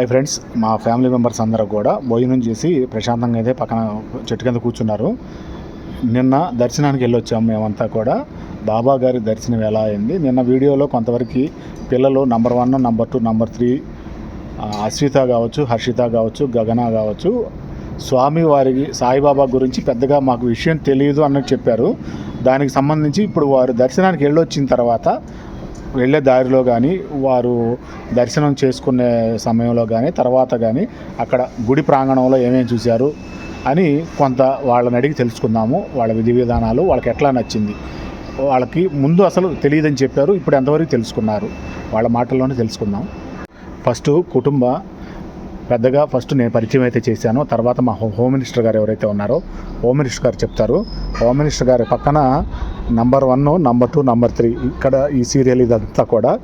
Hi friends. మా family members అందరూ కూడా భోజనం చేసి ప్రశాంతంగా అయితే పక్కన చెట్టు కింద కూర్చున్నారు. నిన్న దర్శనానికి వెళ్ళొచ్చాము మేమంతా కూడా. బాబా గారి దర్శనం ఎలా అయింది? నిన్న వీడియోలో కొంతవరకు పిల్లలు number one number two number three Ashwitha కావచ్చు హర్షిత కావచ్చు గగన కావచ్చు. స్వామి వారికి సాయిబాబా గురించి పెద్దగా మాకు విషయం తెలియదు అన్నట్టు చెప్పారు. దానికి సంబంధించి ఇప్పుడు వారు దర్శనానికి వెళ్ళొచ్చిన తర్వాత వెళ్ళే దారిలో కానీ వారు దర్శనం చేసుకునే సమయంలో కానీ తర్వాత కానీ అక్కడ గుడి ప్రాంగణంలో ఏమేమి చూశారు అని కొంత వాళ్ళని అడిగి తెలుసుకుందాము. వాళ్ళ విధి విధానాలు వాళ్ళకి ఎట్లా నచ్చింది. వాళ్ళకి ముందు అసలు తెలియదని చెప్పారు ఇప్పుడు ఎంతవరకు తెలుసుకున్నారు. వాళ్ళ మాటల్లోనే తెలుసుకుందాం. ఫస్ట్ కుటుంబ పెద్దగా ఫస్ట్ నేను పరిచయం అయితే చేశాను. తర్వాత మా హోమ్ మినిస్టర్ గారు ఎవరైతే ఉన్నారో హోమ్ మినిస్టర్ గారు చెప్తారు. హోమ్ మినిస్టర్ గారి పక్కన number one number two number three. ఇక్కడ ఈ సీరియల్ ఇదంతా కూడా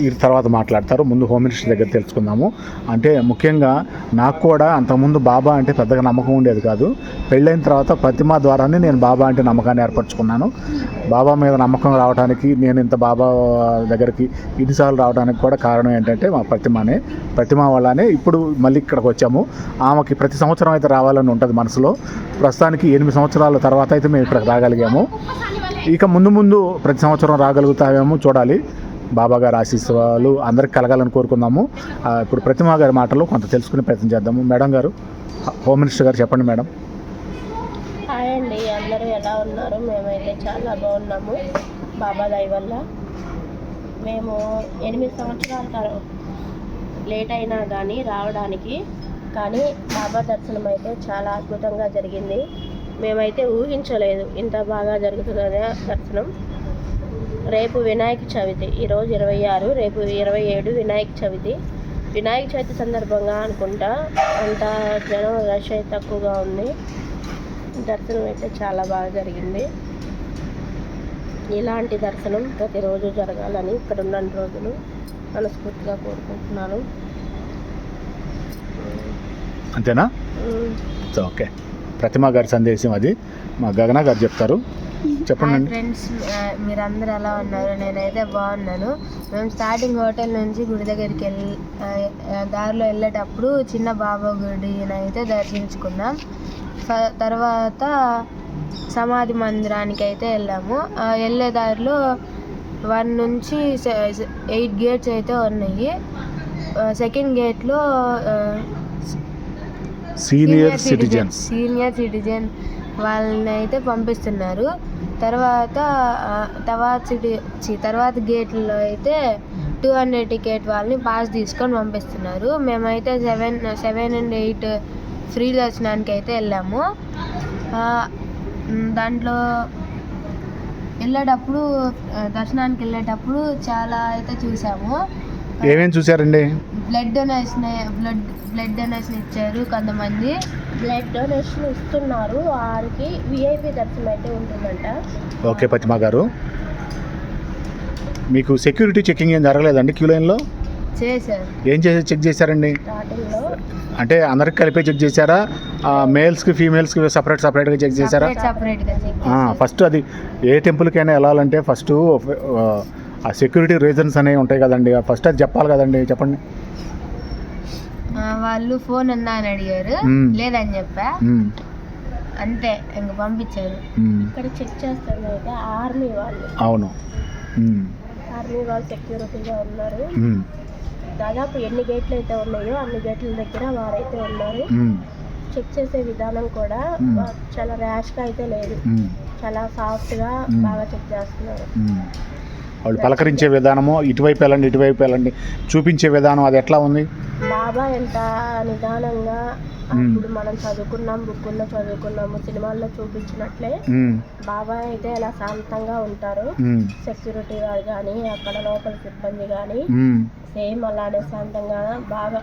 ఈ తర్వాత మాట్లాడతారు. ముందు హోమ్ మినిస్టర్ దగ్గర తెలుసుకుందాము. అంటే ముఖ్యంగా నాకు కూడా అంతకుముందు బాబా అంటే పెద్దగా నమ్మకం ఉండేది కాదు. పెళ్ళైన తర్వాత ప్రతిమ ద్వారానే నేను బాబా అంటే నమ్మకాన్ని ఏర్పరచుకున్నాను. బాబా మీద నమ్మకం రావడానికి నేను ఇంత బాబా దగ్గరికి ఇన్నిసార్లు రావడానికి కూడా కారణం ఏంటంటే మా ప్రతిమనే. ప్రతిమ వల్లనే ఇప్పుడు మళ్ళీ ఇక్కడికి వచ్చాము. ఆమెకి ప్రతి సంవత్సరం అయితే రావాలని ఉంటుంది మనసులో. ప్రస్తుతానికి ఎనిమిది సంవత్సరాల తర్వాత అయితే మేము ఇక్కడికి రాగలిగాము. ఇక ముందు ముందు ప్రతి సంవత్సరం రాగలుగుతామేమో చూడాలి. బాబా గారి ఆశీస్సులు అందరికి కలగాలని కోరుకుందాము. ఇప్పుడు ప్రతిమా గారి మాటలు కొంత తెలుసుకునే ప్రయత్నం చేద్దాము. మేడం గారు హోమ్ మినిస్టర్ గారు చెప్పండి మేడం. హాయ్ అండి అందరూ ఎలా ఉన్నారు? మేమైతే చాలా బాగున్నాము. బాబా దయ వల్ల. మేము ఎనిమిది సంవత్సరాల లేట్ అయినా కానీ రావడానికి కానీ బాబా దర్శనం అయితే చాలా అద్భుతంగా జరిగింది. మేమైతే ఊహించలేదు ఇంత బాగా జరుగుతుందనే దర్శనం రేపు వినాయక చవితి ఈరోజు ఇరవై ఆరు రేపు ఇరవై ఏడు వినాయక చవితి. వినాయక చవితి సందర్భంగా అనుకుంటా అంత జనం రష్ అయితే తక్కువగా ఉంది. దర్శనం అయితే చాలా బాగా జరిగింది. ఇలాంటి దర్శనం ప్రతిరోజు జరగాలని ఇక్కడ ఉన్న రోజులు మనస్ఫూర్తిగా కోరుకుంటున్నాను. అంతేనా? ఓకే ప్రతిమా గారి సందేశం అది. మా గగన గారు చెప్తారు. చెప్పండి. ఫ్రెండ్స్ మీరందరూ ఎలా ఉన్నారు? నేనైతే బాగున్నాను. మేము స్టార్టింగ్ హోటల్ నుంచి గుడి దగ్గరికి వెళ్ళి దారిలో వెళ్ళేటప్పుడు చిన్న బాబా గుడిని అయితే దర్శించుకున్నాం తర్వాత సమాధి మందిరానికి అయితే వెళ్ళాము వెళ్ళే దారిలో వన్ నుంచి ఎయిట్ గేట్స్ అయితే ఉన్నాయి. సెకండ్ గేట్లో సీనియర్ సిటిజన్స్ సీనియర్ సిటిజన్ వాళ్ళని అయితే పంపిస్తున్నారు. తర్వాత తర్వాత సిటీ తర్వాత గేట్లో అయితే టూ హండ్రెడ్ టికెట్ వాళ్ళని పాస్ తీసుకొని పంపిస్తున్నారు. మేమైతే seven seven and eight free దర్శనానికి అయితే వెళ్ళాము. దాంట్లో వెళ్ళేటప్పుడు దర్శనానికి వెళ్ళేటప్పుడు చాలా అయితే చూసాము. ఏమేమి చూసారండి? Blood donation blood blood donation ఇచ్చారు కొంతమంది. బ్లడ్ డొనేషన్ ఇస్తున్నారు. వారికి విఐపి దర్శనం అయితే ఉంటుందంట. ఓకే ప్రతిమా గారు. మీకు సెక్యూరిటీ చెకింగ్ ఏం జరగలేదండి క్యూ లైన్లో చేశారు. ఏం చేసి చెక్ చేశారండి? అంటే అందరికి కలిపి చెక్ చేశారా? మేల్స్కి ఫీమేల్స్కి సపరేట్ సపరేట్గా చెక్ చేశారా? సపరేట్ సపరేట్గా చెక్ ఆ, ఫస్ట్ అది ఏ టెంపుల్కైనా వెళ్ళాలంటే ఫస్ట్ ఆ, సెక్యూరిటీ రీజన్స్ అనేవి ఉంటాయి కదండి ఫస్ట్ అది చెప్పాలి కదండి చెప్పండి వాళ్ళు ఫోన్ ఉందా అని అడిగారు. లేదని చెప్పా. అంతే ఇంక పంపించారు. ఇక్కడ చెక్ అయితే ఆర్మీ వాళ్ళు అవును. ఆర్మీ వాళ్ళు సెక్యూరిటీగా ఉన్నారు. దాదాపు ఎన్ని గేట్లు అయితే ఉన్నాయో అన్ని గేట్ల దగ్గర వారైతే ఉన్నారు. చెక్ చేసే విధానం కూడా చాలా ర్యాష్గా అయితే లేదు. చాలా సాఫ్ట్గా. బాగా చెక్ చేస్తున్నారు. వాళ్ళు పలకరించే విధానము ఇటువైపు వెళ్ళండి ఇటువైపు వెళ్ళండి చూపించే విధానం అది ఎట్లా ఉంది బాబా ఎంత నిదానంగా మ్మ్. అప్పుడు మనం చదువుకున్నాం బుక్కుల్లో చదువుకున్నాము సినిమాల్లో చూపించినట్లే. బాబా అయితే ఎలా శాంతంగా ఉంటారు. సెక్యూరిటీ వారు కానీ అక్కడ లోపల సిబ్బంది కానీ. సేమ్ అలానే శాంతంగా బాగా.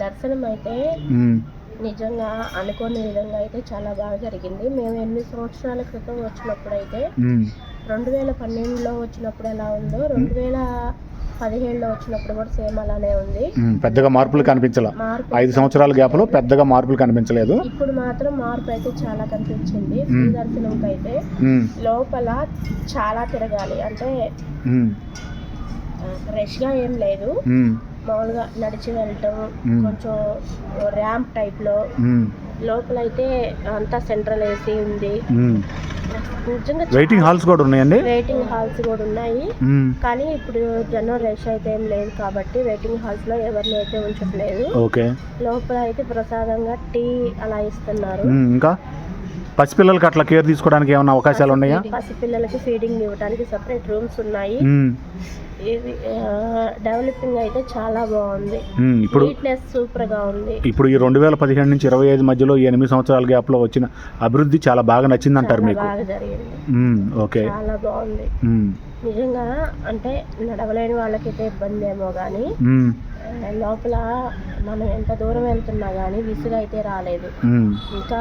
దర్శనం అయితే. నిజంగా అనుకోని విధంగా అయితే చాలా బాగా జరిగింది మేము ఎన్ని సంవత్సరాల క్రితం వచ్చినప్పుడు అయితే. రెండు వేల పన్నెండులో వచ్చినప్పుడు ఎలా ఉందో రెండు వేల పదిహేడులో వచ్చినప్పుడు కూడా సేమ్ అలానే ఉంది. పెద్దగా మార్పులు కనిపించాల ఐదు సంవత్సరాల గ్యాప్లో పెద్దగా మార్పులు కనిపించలేదు ఇప్పుడు మాత్రం మార్పు అయితే చాలా కనిపించింది ఫ్రీ. దర్శనంకి అయితే. లోపల చాలా తిరగాలి అంటే మ్మ్. రష్గా ఏం లేదు మ్మ్. మామూలుగా నడిచి వెళ్ళటం. కొంచెం ర్యాంప్ టైప్లో మ్మ్. లోపలైతే అంతా సెంట్రల్ ఏసీ ఉంది వెయిటింగ్ హాల్స్ కూడా ఉన్నాయండి? వెయిటింగ్ హాల్స్ కూడా ఉన్నాయి. మ్మ్. కానీ ఇప్పుడు జనరల్ రష్ అయితే ఏం లేదు కాబట్టి వెయిటింగ్ హాల్స్లో ఎవరిని అయితే ఉంచట్లేదు. ఓకే లోపల అయితే ప్రసాదంగా టీ అలా ఇస్తున్నారు. మ్మ్. ఇంకా? పసిపిల్లలకి అట్లా కేర్ తీసుకోవడానికి ఏమైనా అవకాశాలు ఉన్నాయా పసిపిల్లలకి ఫీడింగ్ ఇవ్వడానికి సపరేట్ రూమ్స్ ఉన్నాయి. ఇది డెవలపింగ్ అయితే చాలా బాగుంది. ఇప్పుడు సూపర్గా ఉంది ఇప్పుడు ఈ రెండు వేల పదిహేడు నుంచి ఇరవై ఐదు మధ్యలో ఈ ఎనిమిది సంవత్సరాల గ్యాప్లో వచ్చిన అభివృద్ధి చాలా బాగా నచ్చిందంటారు చాలా మీకు బాగా జరిగింది మ్మ్. ఓకే చాలా బాగుంది. నిజంగా అంటే నడవలేని వాళ్ళకైతే ఇబ్బంది ఏమో కానీ. లోపల మనం ఎంత దూరం వెళ్తున్నా కానీ విసుగు అయితే రాలేదు. ఇంకా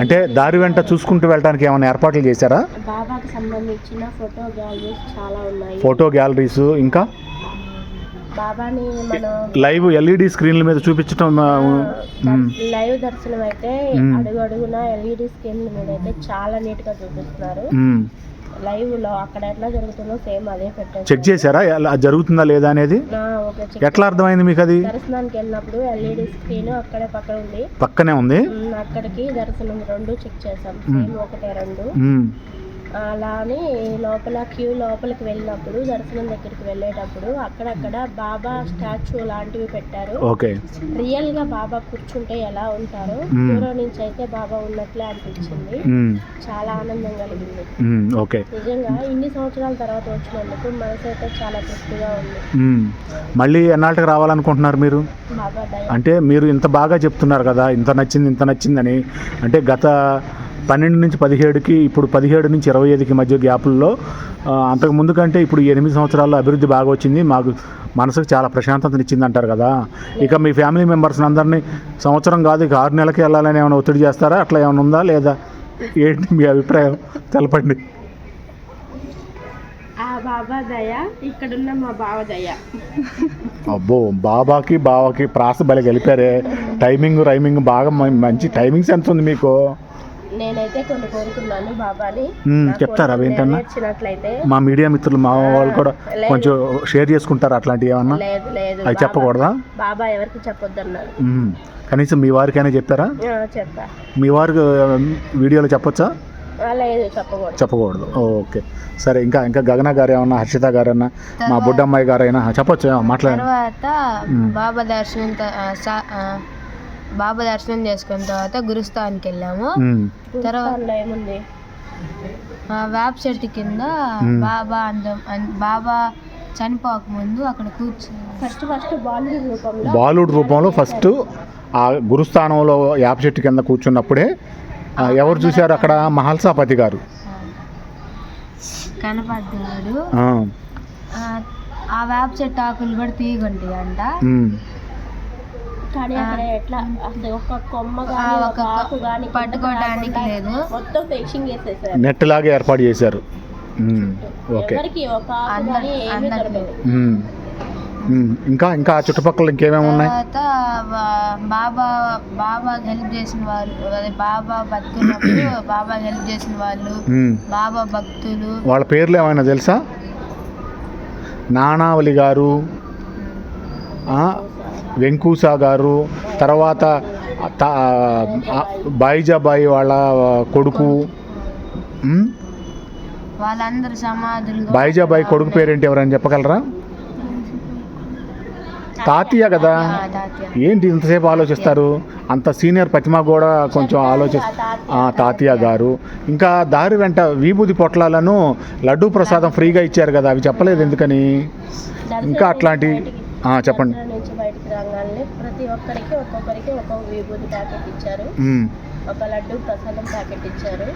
అంటే దారి వెంట చూసుకుంటూ వెళ్ళడానికి ఏమైనా ఏర్పాట్లు చేశారా? బాబాకి సంబంధించిన ఫోటో గ్యాలరీస్ చాలా ఉన్నాయి. ఫోటో గ్యాలరీస్ ఇంకా? బాబాని మనం లైవ్ ఎల్ఈడి స్క్రీన్ల మీద చూపించడం. లైవ్ దర్శనం అయితే. అడుగు అడుగున ఎల్ఈడి స్క్రీన్ మీద అయితే చాలా నీట్గా చూపిస్తున్నారు మ్మ్. లైవ్లో అక్కడ ఎట్లా జరుగుతుందో సేమ్ అదే పెట్టారు చెక్ చేశారా? జరుగుతుందా లేదా అనేది? ఎట్లా అర్థమైంది మీకు అది? దర్శనానికి వెళ్ళినప్పుడు ఎల్ఈడి స్క్రీన్ అక్కడే పక్కన ఉంది. పక్కనే ఉంది. అక్కడికి దర్శనం రెండు చెక్ చేసాం. సేమ్ ఒకటే రెండు. అలా అని లోపల క్యూ లోపలికి వెళ్ళినప్పుడు దర్శనం దగ్గరికి వెళ్ళేటప్పుడు అక్కడక్కడ బాబా స్టాచ్యూ లాంటివి పెట్టారు. ఓకే. రియల్గా బాబా కూర్చుంటే ఎలా ఉంటారో. దూరం నుంచి అయితే బాబా ఉన్నట్లే అనిపించింది. చాలా ఆనందం కలిగింది. నిజంగా ఇన్ని సంవత్సరాల తర్వాత వచ్చినందుకు మనసు అయితే చాలా తృప్తిగా ఉంది. మళ్ళీ ఎన్నాళ్ళకి రావాలనుకుంటున్నారు మీరు? అంటే మీరు ఇంత బాగా చెప్తున్నారు కదా ఇంత నచ్చింది ఇంత నచ్చిందని. అంటే గత పన్నెండు నుంచి పదిహేడుకి ఇప్పుడు పదిహేడు నుంచి ఇరవై ఐదుకి మధ్య గ్యాపుల్లో అంతకు ముందు కంటే ఇప్పుడు ఎనిమిది సంవత్సరాల్లో అభివృద్ధి బాగా వచ్చింది. మాకు మనసుకు చాలా ప్రశాంతతనిచ్చింది అంటారు కదా. ఇక మీ ఫ్యామిలీ మెంబర్స్ అందరినీ సంవత్సరం కాదు ఇక ఆరు నెలలకి వెళ్ళాలని ఏమైనా ఒత్తిడి చేస్తారా? అట్లా ఏమైనా ఉందా లేదా? ఏంటి మీ అభిప్రాయం? తెలపండి. ఆ బాబా దయ ఇక్కడున్న మా బావ దయ. అబ్బో బాబాకి బావాకి ప్రాస బలి గెలిపారే. టైమింగ్ రైమింగ్ బాగా మంచి టైమింగ్ సెన్స్ ఉంది మీకు. నేనైతే కొన్ని కోరుకున్నాను బాబాని. చెప్తారా? నెరవేర్చినట్లయితే మా మీడియా మిత్రులు మా వాళ్ళు కూడా. కొంచెం షేర్ చేసుకుంటారు అట్లాంటివి ఏమన్నా? లేదు లేదు. బాబా- చెప్పకూడదా? బాబా ఎవరికి చెప్పొద్దన్నారు. కనీసం మీ వారికైనా చెప్పారా? ఆ, చెప్పా. మీ వారికి వీడియోలో చెప్పొచ్చా? లేదు చెప్పకూడదు. చెప్పకూడదు. ఓకే. సరే ఇంకా ఇంకా గగన గారు ఏమన్నా హర్షిత గారన్నా మా బుడ్డమ్మాయి గారైనా చెప్పొచ్చు? మాట్లాడండి. తర్వాత. బాబా దర్శనం బాబా దర్శనం చేసుకున్న తర్వాత గురుస్థాన్కి వెళ్ళాము. తర్వాత ఏముంది? ఆ, వేప చెట్టు కింద. బాబా అందం బాబా చనిపోక ముందు అక్కడ కూర్చుని ఫస్ట్ ఫస్ట్ బాలుడి రూపంలో? బాలుడు రూపంలో ఫస్ట్ ఆ గురుస్థానంలో యాప చెట్టు కింద కూర్చున్నప్పుడే ఎవరు చూశారు అక్కడ? మహల్సాపతి గారు. కనపడ్డాడు. ఆ, వేప చెట్టు ఆకులు కూడా తీగుంటాయి అంట. కానీ అక్కడ ఎట్లా అసలు ఒక కొమ్మ కానీ ఒక ఆకు కానీ పట్టుకోవడానికి లేదు. మొత్తం ఫిక్సింగ్ చేసేసారు. నెట్ లాగా ఏర్పాటు చేశారు. ఓకే. ఎవరికి ఒక ఆకు కానీ ఏమీ దొరకదు. ఇంకా ఇంకా చుట్టుపక్కల ఇంకేమేమి ఉన్నాయి? తర్వాత బాబా బాబా హెల్ప్ చేసిన వాళ్ళు అదే బాబా బతుకున్నప్పుడు బాబా హెల్ప్ చేసిన వాళ్ళు. బాబా భక్తులు. వాళ్ళ పేర్లు ఏమైనా తెలుసా? నానావళి గారు ఆ, వెంకూసా గారు తర్వాత బాయిజాబాయి వాళ్ళ కొడుకు? వాళ్ళందరి సమాధులు. బాయిజాబాయి కొడుకు పేరేంటి ఎవరైనా చెప్పగలరా? తాతయ్య కదా. ఏంటి ఇంతసేపు ఆలోచిస్తారు? అంత సీనియర్ ప్రతిమ కూడా కొంచెం ఆలోచి తాతయ్య గారు. ఇంకా దారి వెంట విభూది పొట్లాలను లడ్డూ ప్రసాదం ఫ్రీగా ఇచ్చారు కదా అవి చెప్పలేదు ఎందుకని? ఇంకా అట్లాంటి చెప్పండి. రాగానే ప్రతి ఒక్కరికి ఒక్కొక్కరికి ఒక్కొక్క విభూతి ప్యాకెట్ ఇచ్చారు. ఒక లడ్డు ప్రసాదం ప్యాకెట్ ఇచ్చారు.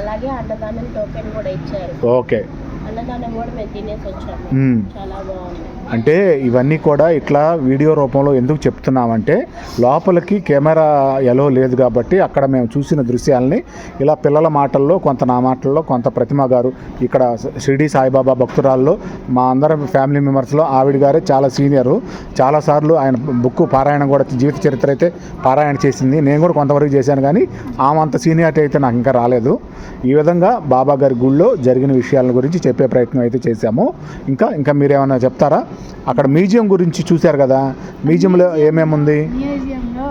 అలాగే అన్నదానం టోకెన్ కూడా ఇచ్చారు. ఓకే. అన్నదానం కూడా మేము తినేసి వచ్చాము. మ్మ్. చాలా బాగుంది. అంటే ఇవన్నీ కూడా ఇట్లా వీడియో రూపంలో ఎందుకు చెప్తున్నామంటే లోపలికి కెమెరా ఎలో లేదు కాబట్టి అక్కడ మేము చూసిన దృశ్యాలని ఇలా పిల్లల మాటల్లో కొంత నా మాటల్లో కొంత ప్రతిమ గారు ఇక్కడ షిరిడి సాయిబాబా భక్తురాల్లో మా అందరం ఫ్యామిలీ మెంబర్స్లో ఆవిడ గారే చాలా సీనియరు. చాలాసార్లు ఆయన బుక్ పారాయణ కూడా జీవిత చరిత్ర అయితే పారాయణ చేసింది. నేను కూడా కొంతవరకు చేశాను కానీ ఆమె అంత సీనియారిటీ అయితే నాకు ఇంకా రాలేదు. ఈ విధంగా బాబా గారి గుళ్ళో జరిగిన విషయాల గురించి చెప్పే ప్రయత్నం అయితే చేశాము. ఇంకా ఇంకా మీరు ఏమైనా చెప్తారా? అక్కడ మ్యూజియం గురించి చూశారు కదా? మ్యూజియంలో ఏమేమి ఉంది మ్యూజియంలో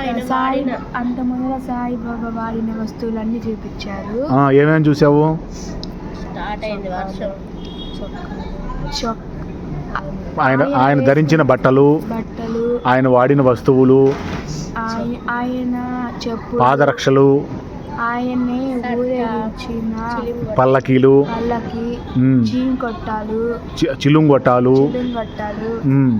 ఆయన సాయి వాడిన. అంత ముందర సాయిబాబా వాడిన వస్తువులన్నీ చూపించారు. ఆ, ఏమేమి చూసావు ఆయన ఆయన ధరించిన బట్టలు బట్టలు. ఆయన వాడిన వస్తువులు. ఆయన చెప్పు పాదరక్షలు ఆయన్ని ఊరేగించిన పల్లకీలు పళ్ళకి ఉమ్, చీన్ కొట్టాలు చి- చిలుంగొట్టాలు చిలుం కొట్టాలు. ఉమ్,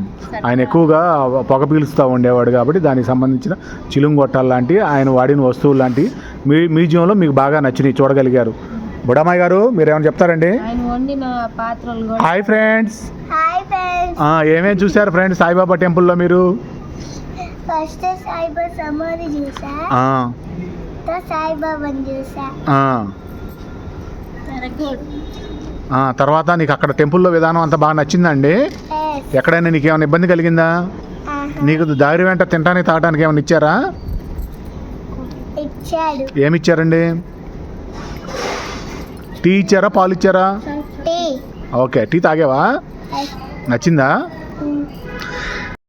ఆయన ఎక్కువగా పొగ పీలుస్తూ ఉండేవాడు కాబట్టి దానికి సంబంధించిన చిలుంగొట్టాలు లాంటి ఆయన వాడిన వస్తువులు లాంటి మీ మ్యూజియంలో మీకు బాగా నచ్చినవి చూడగలిగారు. బుడమ్మాయి గారు మీరు ఏమైనా చెప్తారండి? ఆయన వండిన పాత్రలు కూడా హాయ్ ఫ్రెండ్స్. Hi friends. ఏమేమి చూశారు ఫ్రెండ్స్ సాయిబాబా టెంపుల్లో మీరు? ఫస్ట్ సాయిబాబా సమాధి చూసా? ఆ, తో సాయిబాబాని చూసా. ఆ, వెరీ గుడ్ ఆ, తర్వాత నీకు అక్కడ టెంపుల్లో విధానం అంతా బాగా నచ్చిందండి? ఎక్కడైనా నీకు ఏమైనా ఇబ్బంది కలిగిందా? నీకు దారి వెంట తినడానికి తాగడానికి ఏమైనా ఇచ్చారా? ఏమి ఇచ్చారండి టీ ఇచ్చారా పాలు ఇచ్చారా? టీ. ఓకే టీ తాగేవా? నచ్చిందా?